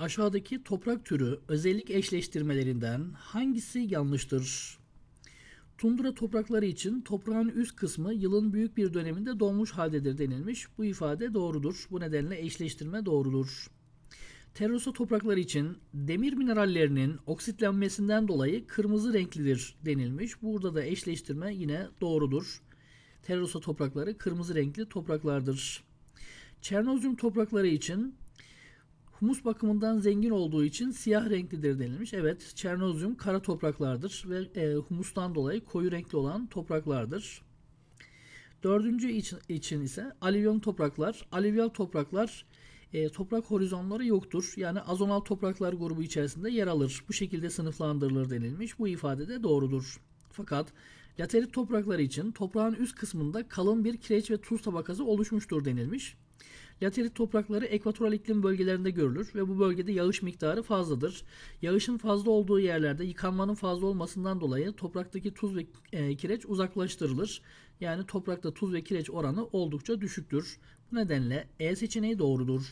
Aşağıdaki toprak türü özellik eşleştirmelerinden hangisi yanlıştır? Tundra toprakları için toprağın üst kısmı yılın büyük bir döneminde donmuş haldedir denilmiş. Bu ifade doğrudur. Bu nedenle eşleştirme doğrudur. Terrosa toprakları için demir minerallerinin oksitlenmesinden dolayı kırmızı renklidir denilmiş. Burada da eşleştirme yine doğrudur. Terrosa toprakları kırmızı renkli topraklardır. Çernozyum toprakları için humus bakımından zengin olduğu için siyah renklidir denilmiş. Evet, çernozyum kara topraklardır ve e, humustan dolayı koyu renkli olan topraklardır. Dördüncü için, için ise alüvyal topraklar. Alüvyal topraklar e, toprak horizonları yoktur. Yani azonal topraklar grubu içerisinde yer alır. Bu şekilde sınıflandırılır denilmiş. Bu ifade de doğrudur. Fakat laterit toprakları için toprağın üst kısmında kalın bir kireç ve tuz tabakası oluşmuştur denilmiş. Laterit toprakları ekvatoral iklim bölgelerinde görülür ve bu bölgede yağış miktarı fazladır. Yağışın fazla olduğu yerlerde yıkanmanın fazla olmasından dolayı topraktaki tuz ve e, kireç uzaklaştırılır. Yani toprakta tuz ve kireç oranı oldukça düşüktür. Bu nedenle E seçeneği doğrudur.